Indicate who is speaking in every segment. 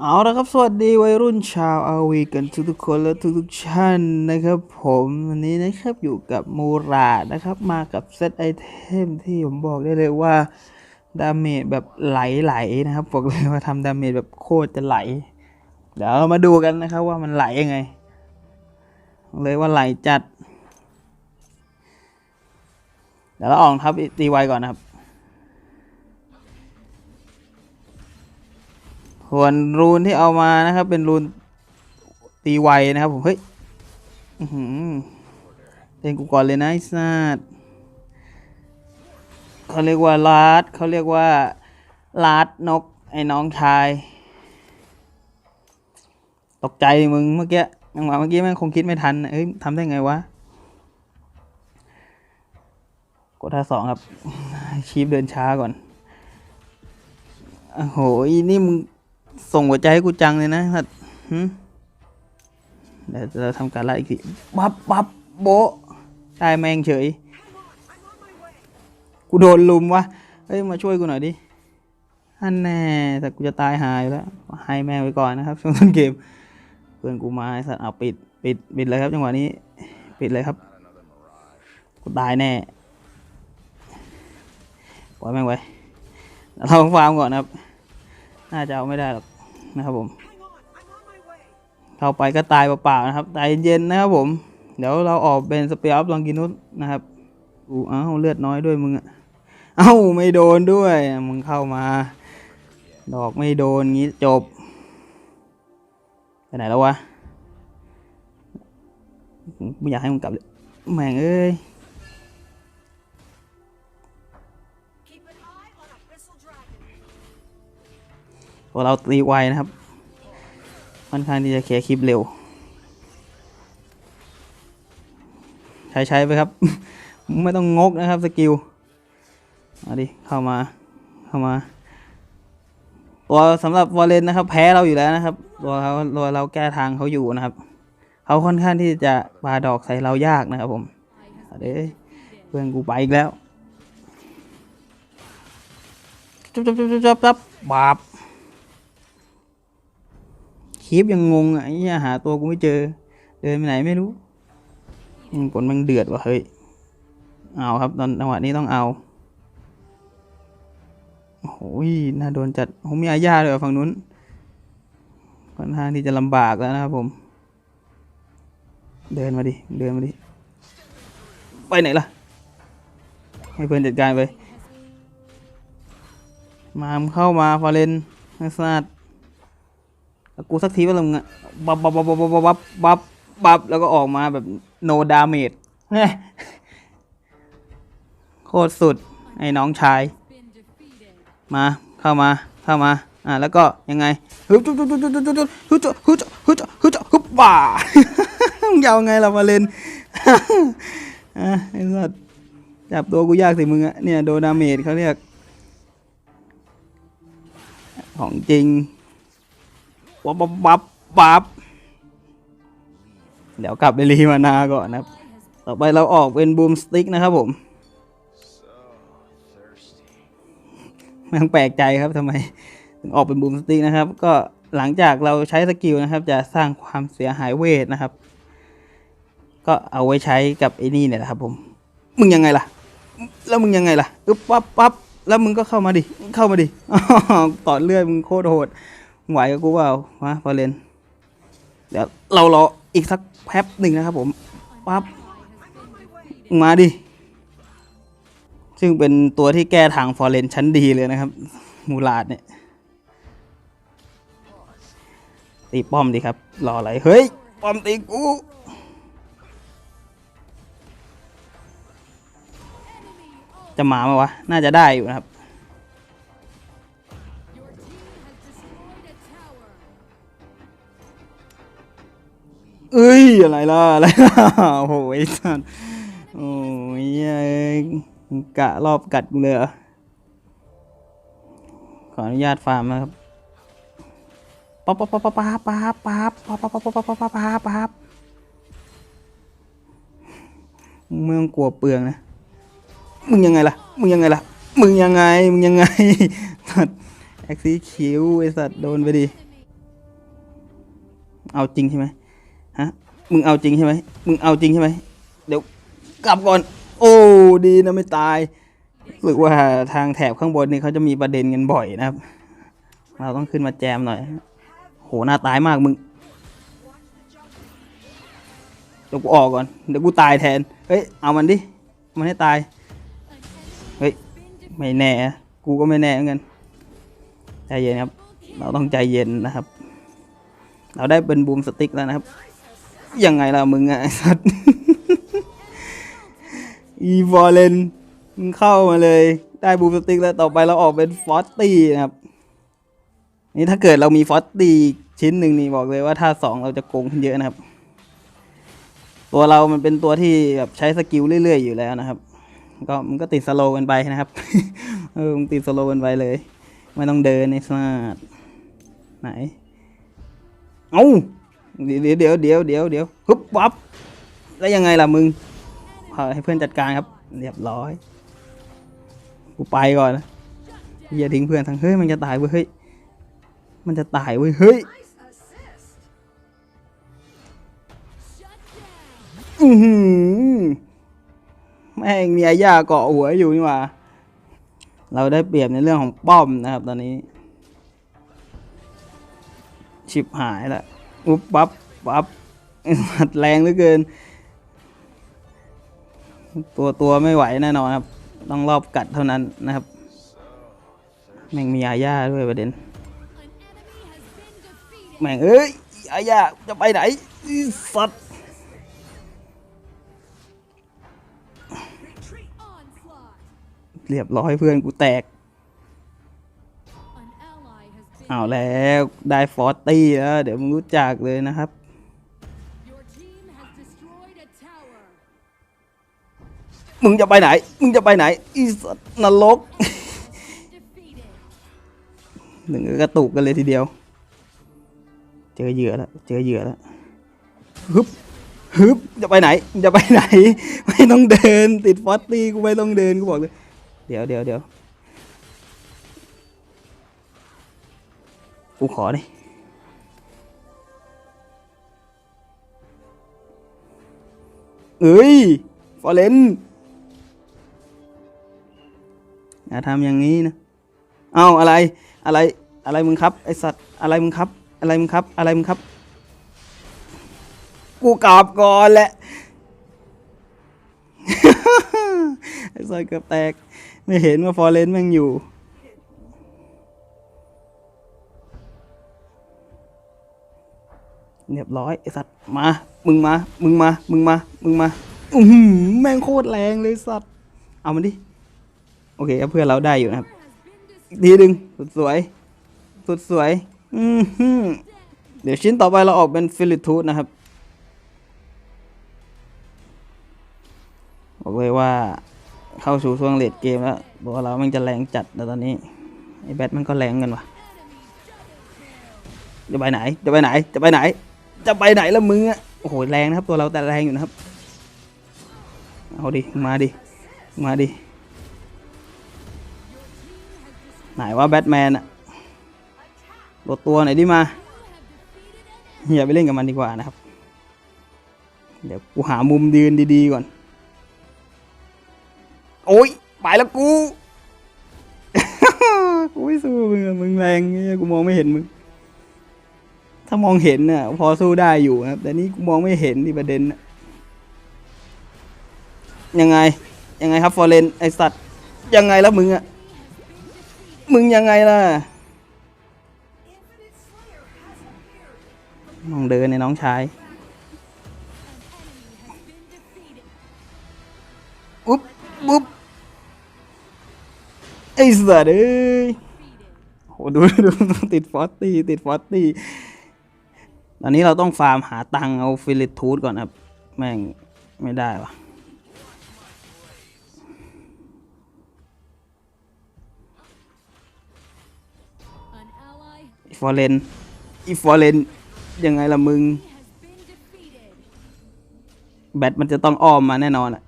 Speaker 1: เอาละครับ สวัสดีวัยรุ่นชาวอาวีกันทุกๆคนและทุกๆท่านนะครับ ผมวันนี้นะครับอยู่กับมูราดนะครับ มากับเซตไอเทมที่ผมบอกได้เลยว่าดาเมจแบบไหลๆนะครับบอกเลยว่าทำดาเมจแบบโคตรจะไหล เดี๋ยวเรามาดูกันนะครับว่ามันไหลยังไงบอกเลยว่าไหลจัด เดี๋ยวเราออกครับตีไวก่อนนะครับ ส่วนรูนที่เอามานะครับ เป็นรูนตีไวนะครับผมเฮ้ยเล่นกูก่อนเลยนะไอ้สัสเขาเรียกว่าลาดเขาเรียกว่าลาดนกไอ้น้องชาย ตกใจมึงเมื่อกี้จังหวะเมื่อกี้ม่งคงคิดไม่ทันเอ้ยทำได้ไงวะกดท่าสองครับชีพเดินช้าก่อนโอ้โหนี่มึง ส่งหัวใจให้กูจังเลยนะสัตว์หึเดี๋ยวเราทำการไล่อีกทีบับบับโบะได้แม่งเฉย กูโดนลุมวะ เฮ้ย มาช่วยกูหน่อยดิอันแน่แต่กูจะตายหายแล้ว ให้แม่งไว้ก่อนนะครับช่วงต้นเกม เพื่อนกูมาไอ้สัตว์เอาปิด ปิด ปิดเลยครับจังหวะนี้ ปิดเลยครับ กูตายแน่ ปล่อยแม่งไว้เราฟาร์มก่อนนะครับ น่าจะเอาไม่ได้หรอกนะครับผมเข้าไปก็ตายเปล่าๆนะครับใจเย็นนะครับผม เดี๋ยวเราออกเป็นสเปียร์ออฟลองกินุสนะครับอู้เอ้าเลือดน้อยด้วยมึงอะเอ้าไม่โดนด้วย มึงเข้ามา ดอกไม่โดนงี้จบไปไหนแล้ววะไม่อยากให้มึงกลับเลยแม่งเอ้ย ตัวเราตีไวนะครับ ค่อนข้างที่จะเคลียร์คลิปเร็ว ใช้ใช้ไปครับ ไม่ต้องงกนะครับสกิลเอาดิเข้ามาเข้ามา ตัวสำหรับวอลเลนนะครับ แพ้เราอยู่แล้วนะครับ ตัวเขาตัวเราแก้ทางเขาอยู่นะครับเขาค่อนข้างที่จะปาดอกใส่เรายากนะครับผมเอาดี๋ยวเพื่อนกูไปอีกแล้วจับจับจับจับจับบาบ คลิปยังงงอะไอ้เหี้ยหาตัวกูไม่เจอ เดินไปไหนไม่รู้อืมผลมันเดือดว่ะเฮ้ย เอาครับตอนจังหวะนี้ต้องเอาโอ้โหน่าโดนจัดผมมีอาญาเลยว่ะฝั่งนู้นค่อนข้างที่จะลำบากแล้วนะครับผม เดินมาดิ เดินมาดิ ไปไหนล่ะ ให้เพื่อนจัดการไป มามเข้ามาฟอเรนนักสนาด กูสักทีว่าลงบับบับบับบับบับบับบับแล้วก็ออกมาแบบโน damage โคตรสุด ไอ้น้องชาย มาเข้ามาเข้ามา อ่าแล้วก็ยังไงฮึบจุดจุดจุดจุดจุ๊ฮึบจุดฮึบจุดฮึบจุดฮึบจุดฮึบบ่ามึงยาวไงเรามาเล่นอะไอ้สัตว์จับตัวกูยากสิมึงอะเนี่ยโดนดาเมจเขาเรียก ของจริง วับวับวับวับเดี๋ยวกลับไปรีมานาก่อนนะครับต่อไปเราออกเป็นบูมสติ๊กนะครับผมมันแปลกใจครับทำไมถึงออกเป็นบูมสติ๊กนะครับ ก็หลังจากเราใช้สกิลนะครับ จะสร้างความเสียหายเวทนะครับ ก็เอาไว้ใช้กับไอ้นี่เนี่ยแหละครับผม มึงยังไงล่ะ แล้วมึงยังไงล่ะอึ๊บปั๊บปั๊บแล้วมึงก็เข้ามาดิ เข้ามาดิต่อเลื่อยมึงโคตรโหด ไหวกับกูเปล่ามาฟอเรนเดี๋ยวเรารออีกสักแป๊บหนึ่งนะครับผมปั๊บมาดิ ซึ่งเป็นตัวที่แก้ทางฟอร์เรนชั้นดีเลยนะครับ มูลาดเนี่ย ตีป้อมดีครับ รออะไร เฮ้ย ป้อมตีกูจะมาไหมวะ น่าจะได้อยู่นะครับ อ้อะไรล่ะอะไรล่ะโอ้โหไอ้สัสโอ้ยเอ้กะรอบกัดกูเลยขออนุญาตฟาร์มนะครับป๊อปป๊อปป๊อปป๊อปป๊อปป๊อปป๊อปป๊อปป๊อปป๊อปป๊อปป๊อปป๊อปป๊อปป๊อปมึงไม่ต้องกลัวเปลืองนะมึงยังไงล่ะมึงยังไงล่ะมึงยังไงมึงยังไงสัตว์แอคซีคิวไอสัตว์โดนไปดิเอาจริงใช่ไหมฮะ มึงเอาจริงใช่ไหมมึงเอาจริงใช่ไหมเดี๋ยวกลับก่อน โอ้ดีนะไม่ตายรู้สึกว่าทางแถบข้างบนนี่เขาจะมีประเด็นกันบ่อยนะครับ เราต้องขึ้นมาแจมหน่อย โหหน้าตายมากมึงเดี๋ยวกูออกก่อนเดี๋ยวกูตายแทน เฮ้ยเอามันดิมันให้ตาย เฮ้ยไม่แน่ กูก็ไม่แน่เหมือนกันใจเย็นครับ เราต้องใจเย็นนะครับ เราได้เป็นบูมสติ๊กแล้วนะครับ ยังไงล่ะมึงอะไอ้สัตว์ อีฟอร์เรนมึงเข้ามาเลย ได้บูมสติ๊กแล้วต่อไปเราออกเป็นฟอสตี้นะครับ นี่ถ้าเกิดเรามีฟอสตี้ชิ้นหนึ่งนี่บอกเลยว่าถ้าสองเราจะโกงขึ้นเยอะนะครับ ตัวเรามันเป็นตัวที่แบบใช้สกิลเรื่อยๆอยู่แล้วนะครับ ก็มันก็ติดสโลว์กันไปนะครับ เออมันติดสโลว์กันไปเลย ไม่ต้องเดินในสนาดไหน เอา เดี๋ยวเดี๋ยวเดี๋ยวเดี๋ยวเดี๋ยวฮึบวับแล้วยังไงล่ะมึงให้เพื่อนจัดการครับเรียบร้อยกูไปก่อนนะอย่าทิ้งเพื่อนทั้งเฮ้ยมันจะตายเว้ยเฮ้ยมันจะตายเว้ยเฮ้ยอือหือแม่งมีอาญาเกาะหัวอยู่นี่ว่าเราได้เปรียบในเรื่องของป้อมนะครับตอนนี้ ชิบหายละ อุ๊บปั๊บปั๊บหัดแรงเหลือเกิน ตัวตัวไม่ไหวแน่นอนครับ ต้องรอบกัดเท่านั้นนะครับ แม่งมีอาญาด้วยประเด็น แม่งเอ้ยอาญาจะไปไหนสัตว์เรียบร้อยเพื่อนกูแตก เอาแล้วได้ฟอร์ตี้แล้วเดี๋ยวมึงรู้จักเลยนะครับ มึงจะไปไหน มึงจะไปไหนอีสัตนรกหนึ่งกระตุกกันเลยทีเดียว เจอเหยื่อแล้วเจอเหยื่อแล้วฮึบฮึบจะไปไหนจะไปไหน ไม่ต้องเดิน ติดฟอสตี้กูไม่ต้องเดินกูบอกเลย เดี๋ยวเดี๋ยวเดี๋ยว กูขอดิเอ้ย ฟอเรนอย่าทำอย่างนี้นะ เอ้าอะไร อะไร อะไรมึงครับ ไอสัตว์ อะไรมึงครับ อะไรมึงครับ อะไรมึงครับ กูกราบก่อนแหละ ไอสัตว์เกือบแตก ไม่เห็นว่าฟอเรนแม่งอยู่ เรียบร้อยไอสัตว์มา มึงมา มึงมา มึงมา มึงมา อือหือแม่งโคตรแรงเลยสัตว์ เอามันดิ โอเคเพื่อนเราได้อยู่นะครับ
Speaker 2: Has been
Speaker 1: อีกทีหนึ่งสุดสวย สุดสวย อือหือเดี๋ยวชิ้นต่อไปเราออกเป็นฟิลิทูดนะครับ บอกเลยว่าเข้าสู่ช่วงเลดเกมแล้วบอกว่าเรามันจะแรงจัดแล้วตอนนี้ ไอ้แบทมันก็แรงกันวะจะไปไหน จะไปไหน จะไปไหน จะไปไหนล้วมึงอะโอ้โหแรงนะครับ ตัวเราแต่แรงอยู่นะครับ เอาดิ มาดิ มาดิ ไหนว่าแบทแมนอะลดตัวไหนดิมา อย่าไปเล่นกับมันดีกว่านะครับ เดี๋ยวกูหามุมยืนดีๆก่อน โอ้ยไปแล้วกู กูไม่สู้มึงมึงแรงเนี่ยกูมองไม่เห็นมึง ถ้ามองเห็นน่ะพอสู้ได้อยู่ครับ แต่นี่กูมองไม่เห็นที่ประเด็นนะยังไง ยังไงครับฟอร์เรนไอสัตว์ยังไงแล้วมึงอะมึงยังไงล่ะมองเดินในน้องชายอุ๊บอุ๊บไอ้สัตว์เอ้ยโหดูดูติดฟอสตี้ติดฟอสตี้ อนนี้เราต้องฟาร์มหาตังเอาฟิลิทูดก่อนครับ แม่ง ไม่ได้วะอีฟอร์เรนอีฟอร์เรนยังไงล่ะมึง แบตมันจะต้องอ้อมมาแน่นอนอะ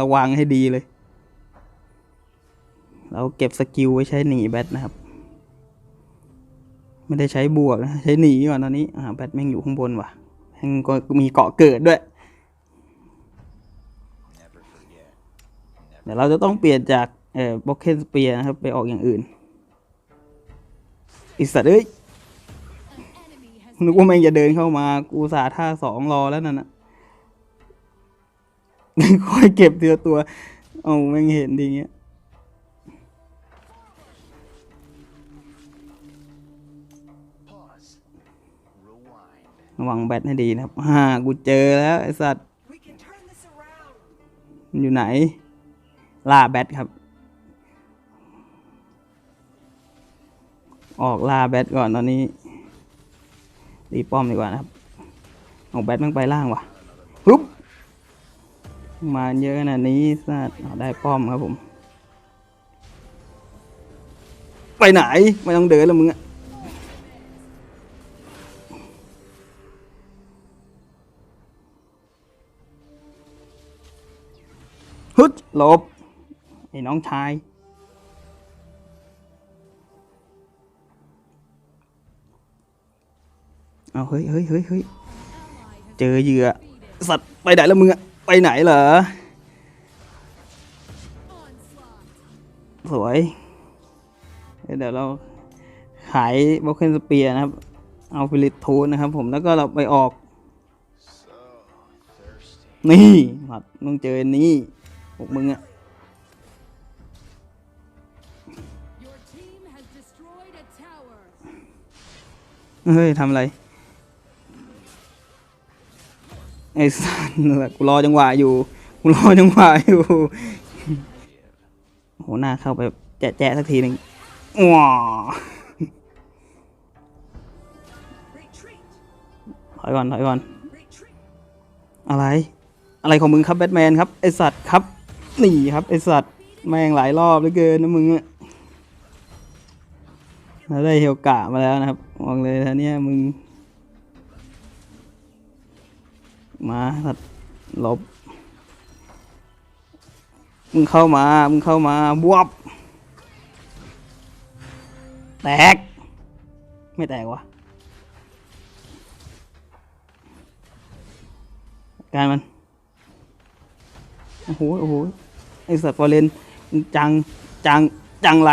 Speaker 1: ระวังให้ดีเลย เราเก็บสกิลไว้ใช้หนีแบตนะครับ ไม่ได้ใช้บวกนะใช้หนีก่อนตอนนี้อ่าแบทแม่งอยู่ข้างบนว่ะแม่งก็มีเกาะเกิดด้วย เดี๋ยวเราจะต้องเปลี่ยนจากเอ่อบล็อกเคนสเปียนะครับ ไปออกอย่างอื่นอิสัตว์เอ้ยนึกว่าแม่งจะเดินเข้ามากูสาท่าสองรอแล้วนั่นน่ะค่อยเก็บเตือตัว เอาแม่งเห็นดีเงี้ย ระวังแบตให้ดีนะครับฮ่ากูเจอแล้วไอสัตว์
Speaker 2: We can turn this around.
Speaker 1: มันอยู่ไหน ล่าแบตครับ ออกล่าแบตก่อนตอนนี้ตีป้อมดีกว่านะครับเอาแบตมันไปล่างว่ะฮึบมาเยอะขนาดนี้สัตว์ได้ป้อมครับผม ไปไหน ไม่ต้องเดินแล้วมึงอะ ฮึดหลบไอ้น้องชาย เอาเฮ้ยเฮ้ยเฮ้ยเฮ้ยเจอเหยื่อ สัตว์ไปไหนแล้วมึงอะไปไหนเหรอ สวย เดี๋ยวเราขายบล็อกเคนสเปียนะครับ เอาฟิลิปทูนนะครับผม แล้วก็เราไปออก นี่หัดต้องเจอนี้ วกมึงอะเฮ้ยทำอะไรไอ้สันกูรอจังหวะอยู่กูรอจังหวะอยู่โหหน้าเข้าไปแจ๊ะสักทีหนึ่งว้าถอยก่อนถอยก่อนอะไร อะไรของมึงครับแบทแมนครับ ไอสัตว์ครับ หนีครับไอสัตว์แม่งหลายรอบเหลือเกินนะมึงอะเราได้เฮลกะมาแล้วนะครับบอกเลยท่านี้ยมึง มาสัตว์หลบ มึงเข้ามา มึงเข้ามาบวบแตก ไม่แตกวะการมัน โอ้โหโอ้โหไอสัตว์ฟอเรนจังจังจังไร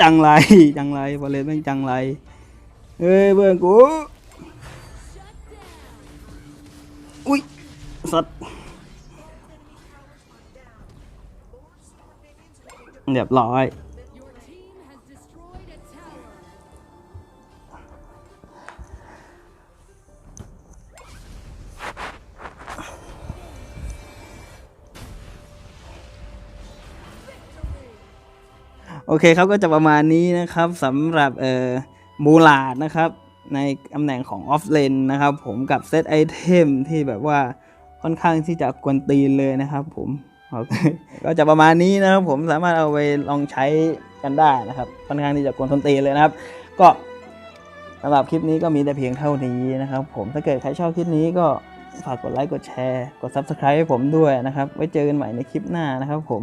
Speaker 1: จังไรจังไรฟอเรนแม่งจังไรเฮ้ยเบื่อกูอุ้ยสัตว์เรียบร้อย อเคครับก็จะประมาณนี้นะครับสำหรับเอ่อมูลาดนะครับ ในตำแหน่งของออฟเลนนะครับผมกับเซตไอเทมที่แบบว่าค่อนข้างที่จะกวนตีนเลยนะครับผมโอเคก็จะประมาณนี้นะครับผมสามารถเอาไปลองใช้กันได้นะครับค่อนข้างที่จะกวนทนตีเลยนะครับ ก็สำหรับคลิปนี้ก็มีแต่เพียงเท่านี้นะครับ ผมถ้าเกิดใครชอบคลิปนี้ก็ฝากกดไลค์กดแชร์ กด Subscribe ให้ผมด้วยนะครับ ไว้เจอกันใหม่ในคลิปหน้านะครับผม